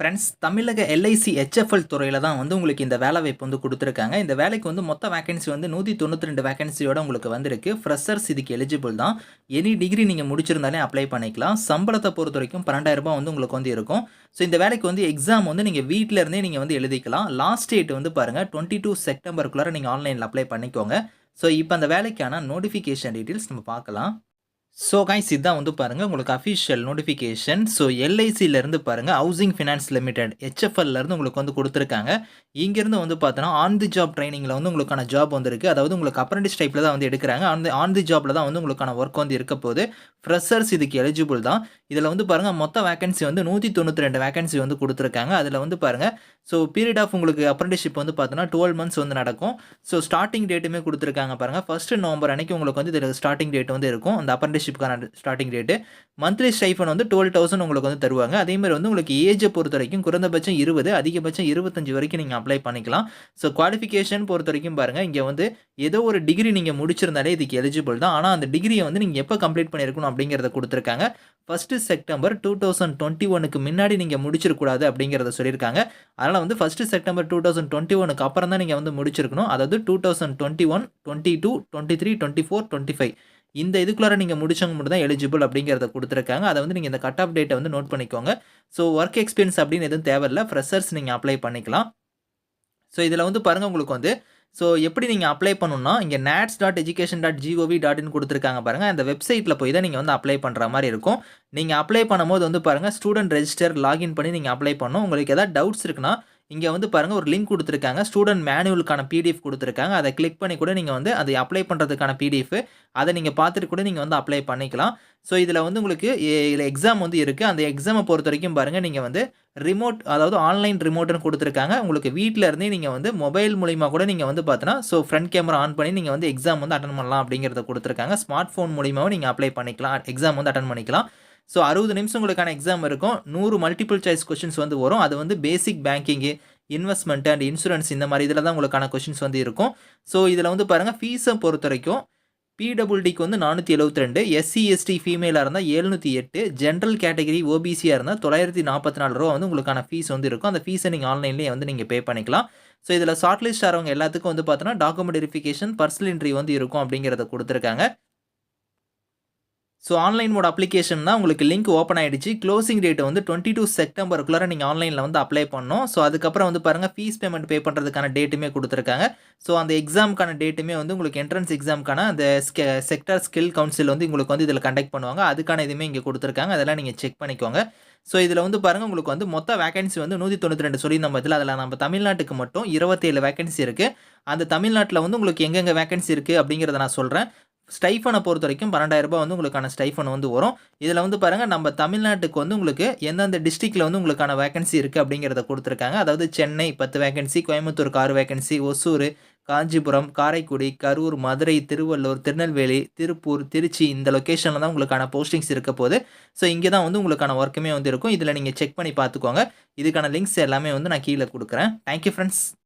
Friends தமிழக LIC HFL துறையில் தான் வந்து உங்களுக்கு இந்த வேலை வாய்ப்பு வந்து கொடுத்துருக்காங்க. இந்த வேலைக்கு வந்து மொத்த வேகன்சி வந்து நூற்றி தொண்ணூற்றி ரெண்டு வேகன்சியோட உங்களுக்கு வந்திருக்கு. ஃப்ரெஷர்ஸ் இதுக்கு எலிஜிபிள் தான். எனி டிகிரி நீங்கள் முடிச்சிருந்தாலே அப்ளை பண்ணிக்கலாம். சம்பளத்தை பொறுத்த வரைக்கும் பன்னெண்டாயிரம் வந்து உங்களுக்கு வந்து இருக்கும். ஸோ இந்த வேலைக்கு வந்து எக்ஸாம் வந்து நீங்கள் வீட்டில் இருந்தே நீங்கள் வந்து எழுதிக்கலாம். லாஸ்ட் டேட் வந்து பாருங்கள் டுவெண்ட்டி டூ செப்டம்பருக்குள்ளார நீங்கள் ஆன்லைனில் அப்ளை பண்ணிக்கோங்க. ஸோ இப்போ அந்த வேலைக்கான நோட்டிஃபிகேஷன் டீட்டெயில்ஸ் நம்ம பார்க்கலாம். ஸோ கைஸ் இதான் வந்து பாருங்கள் உங்களுக்கு அஃபிஷியல் நோட்டிஃபிகேஷன் ஸோ எல்ஐசியிலேருந்து பாருங்கள் ஹவுசிங் ஃபினான்ஸ் லிமிடெட் ஹெச்எஃப்எல்லேருந்து உங்களுக்கு வந்து கொடுத்துருக்காங்க. இங்கேருந்து வந்து பார்த்தோன்னா ஆன் தி ஜாப் ட்ரைனிங்கில் வந்து உங்களுக்கான ஜாப் வந்திருக்கு. அதாவது உங்களுக்கு அப்ரண்டிஸ் டைப்பில் தான் வந்து எடுக்கிறாங்க. அந்த ஆன் தி ஜாப்பில் தான் வந்து உங்களுக்கான ஒர்க் வந்து இருக்க போது ஃப்ரெஷர்ஸ் இதுக்கு எலிஜிபிள் தான். இதில் வந்து பாருங்கள் மொத்த வேகன்சி வந்து நூற்றி தொண்ணூற்றி ரெண்டு வேகன்சி வந்து கொடுத்துருக்காங்க. அதில் வந்து பாருங்கள் ஸோ பீரியட் ஆஃப் உங்களுக்கு அப்ரண்டிஷிப் வந்து பார்த்தோன்னா டுவெல் மந்த்ஸ் வந்து நடக்கும். ஸோ ஸ்டார்டிங் டேட்டுமே கொடுத்துருக்காங்க பாருங்கள் ஃபஸ்ட்டு நவம்பர் அன்னைக்கு உங்களுக்கு வந்து இதில் ஸ்டார்டிங் டேட் வந்து இருக்கும். அந்த மெம்பர்ஷிப்புக்கான ஸ்டார்டிங் ரேட்டு மந்த்லி ஸ்டைஃபன் வந்து டுவெல் தௌசண்ட் உங்களுக்கு வந்து தருவாங்க. அதேமாதிரி வந்து உங்களுக்கு ஏஜை பொறுத்த வரைக்கும் குறைந்தபட்சம் இருபது அதிகபட்சம் இருபத்தஞ்சு வரைக்கும் நீங்கள் அப்ளை பண்ணிக்கலாம். ஸோ குவாலிஃபிகேஷன் பொறுத்த வரைக்கும் பாருங்கள் இங்கே வந்து ஏதோ ஒரு டிகிரி நீங்கள் முடிச்சிருந்தாலே இதுக்கு எலிஜிபிள் தான். ஆனால் அந்த டிகிரியை வந்து நீங்கள் எப்போ கம்ப்ளீட் பண்ணியிருக்கணும் அப்படிங்கிறத கொடுத்துருக்காங்க. First September two thousand twenty ஒனுக்கு முன்னாடி நீங்கள் முடிச்சிருக்கூடாது அப்படிங்கிறத சொல்லியிருக்காங்க. அதனால் வந்து first September two thousand twenty ஒனுக்கு அப்புறம் தான் நீங்கள் வந்து முடிச்சிருக்கணும். அதாவது two thousand twenty one twenty two twenty three twenty four twenty five இந்த இதுக்குள்ளார நீங்கள் முடிச்சவங்க மட்டும் தான் எலிஜிபிள் அப்படிங்கிறத கொடுத்துருக்காங்க. அதை வந்து நீங்கள் இந்த கட் ஆஃப் டேட்டை வந்து நோட் பண்ணிக்கோங்க. ஸோ ஒர்க் எக்ஸ்பீரியன்ஸ் அப்படின்னு எதுவும் தேவையில்ல. ஃப்ரெஷர்ஸ் நீங்கள் அப்ளை பண்ணிக்கலாம். ஸோ இதில் வந்து பாருங்கள் உங்களுக்கு வந்து ஸோ எப்படி நீங்கள் அப்ளை பண்ணணும்னா இங்கே NATS dot education dot GOV dot in கொடுத்துருக்காங்க பாருங்கள் அந்த வெப்சைட்டில் போய் தான் நீங்கள் வந்து அப்ளை பண்ணுற மாதிரி இருக்கும். நீங்கள் அப்ளை பண்ணும்போது வந்து பாருங்கள் ஸ்டூடெண்ட் ரெஜிஸ்டர் லாகின் பண்ணி நீங்கள் அப்ளை பண்ணணும். உங்களுக்கு எதாவது டவுட்ஸ் இருக்குன்னா இங்கே வந்து பாருங்கள் ஒரு லிங்க் கொடுத்துருக்காங்க. ஸ்டூடெண்ட் மேனுவலுக்கான பிடிஎஃப் கொடுத்துருக்காங்க. அதை கிளிக் பண்ணி கூட நீங்கள் வந்து அதை அப்ளை பண்ணுறதுக்கான பிடிஎஃப் அதை நீங்கள் பார்த்துட்டு கூட நீங்கள் வந்து அப்ளை பண்ணிக்கலாம். ஸோ இதில் வந்து உங்களுக்கு இதில் எக்ஸாம் வந்து இருக்குது அந்த எக்ஸாமை பொறுத்த வரைக்கும் பாருங்கள் நீங்கள் வந்து ரிமோட் அதாவது ஆன்லைன் ரிமோட்னு கொடுத்துருக்காங்க. உங்களுக்கு வீட்டில் இருந்தே நீங்கள் வந்து மொபைல் மூலிமா கூட நீங்கள் வந்து பார்த்தோன்னா ஸோ ஃப்ரண்ட் கேமரா ஆன் பண்ணி நீங்கள் வந்து எக்ஸாம் வந்து அட்டன் பண்ணலாம் அப்படிங்கிறத கொடுத்துருக்காங்க. ஸ்மார்ட் ஃபோன் மூலிமாவும் நீங்கள் அப்ளை பண்ணிக்கலாம். எக்ஸாம் வந்து அட்டன் பண்ணிக்கலாம். ஸோ அறுபது நிமிஷம் உங்களுக்கான எக்ஸாம் இருக்கும். நூறு மல்டிபிள் சாய்ஸ் கொஷின்ஸ் வந்து வரும். அது வந்து basic banking investment and insurance இந்த மாதிரி இதில் தான் உங்களுக்கான கொஷின்ஸ் வந்து இருக்கும். ஸோ இதில் வந்து பாருங்கள் ஃபீஸை பொறுத்த வரைக்கும் பிடபிள்டிக்கு வந்து நானூற்றி எழுபத்தி ரெண்டு எஸ்சி எஸ்டி ஃபீமேலாக இருந்தால் எழுநூற்றி எட்டு ஜென்ரல் கேட்டகரி ஓபிசியாக இருந்தால் தொள்ளாயிரத்தி நாற்பத்தி நாலு ரூபா வந்து உங்களுக்கான ஃபீஸ் வந்து இருக்கும். அந்த ஃபீஸை நீங்கள் ஆன்லைன்லேயே வந்து நீங்கள் பே பண்ணிக்கலாம். ஸோ இதில் ஷார்ட் லிஸ்ட் ஆகிறவங்க எல்லாத்துக்கும் வந்து பார்த்தோன்னா டாக்குமெண்ட் வெரிஃபிகேஷன் பர்சனல் இன்ட்ரி வந்து இருக்கும் அப்படிங்கிறத கொடுத்துருக்காங்க. ஸோ ஆன்லைன் மோட் அப்ளிகேஷன் தான் உங்களுக்கு லிங்க் ஓப்பன் ஆகிடுச்சு க்ளோசிங் டேட் வந்து டுவெண்ட்டி டூ செப்டம்பருக்குள்ளே நீங்கள் ஆன்லைனில் வந்து அப்ளை பண்ணணும். ஸோ அதுக்கப்புறம் வந்து பாருங்கள் ஃபீஸ் பேமெண்ட் பே பண்ணுறதுக்கான டேட்டுமே கொடுத்துருக்காங்க. ஸோ அந்த எக்ஸாமுக்கான டேட்டுமே வந்து உங்களுக்கு என்ட்ரன்ஸ் எக்ஸாமுக்கான அந்த செக்டர் ஸ்கில் கவுன்சில் வந்து உங்களுக்கு வந்து இதில் கண்டக்ட் பண்ணுவாங்க. அதுக்கான இதுவுமே இங்கே கொடுத்துருக்காங்க. அதெல்லாம் நீங்கள் செக் பண்ணிக்கோங்க. ஸோ இதில் வந்து பாருங்கள் உங்களுக்கு வந்து மொத்த வேகன்சி வந்து நூற்றி தொண்ணூற்றி ரெண்டு சொல்லி நம்ம இதில் அதில் நம்ம தமிழ்நாட்டுக்கு மட்டும் இருபத்தேழு வேகன்சி இருக்குது அந்த தமிழ்நாட்டில் வந்து உங்களுக்கு எங்கெங்கே வேகன்சி இருக்குது அப்படிங்கிறத நான் சொல்கிறேன் ஸ்டைஃபனை பொறுத்த வரைக்கும் பன்னெண்டாயிரரூபா வந்து உங்களுக்கான ஸ்டைஃபன் வந்து வரும். இதில் வந்து பாருங்கள் நம்ம தமிழ்நாட்டுக்கு வந்து உங்களுக்கு எந்தெந்த டிஸ்ட்ரிக்டில் வந்து உங்களுக்கான வேகன்சி இருக்குது அப்படிங்கிறத கொடுத்துருக்காங்க. அதாவது சென்னை பத்து வேகன்சி கோயம்புத்தூருக்கு ஆறு வேகன்சி ஒசூர் காஞ்சிபுரம் காரைக்குடி கரூர் மதுரை திருவள்ளூர் திருநெல்வேலி திருப்பூர் திருச்சி இந்த லொக்கேஷனில் தான் உங்களுக்கான போஸ்டிங்ஸ் இருக்க போது ஸோ இங்கே தான் வந்து உங்களுக்கான ஒர்க்குமே வந்து இருக்கும். இதில் நீங்கள் செக் பண்ணி பார்த்துக்கோங்க. இதுக்கான லிங்க்ஸ் எல்லாமே வந்து நான் கீழே கொடுக்குறேன். Thank you friends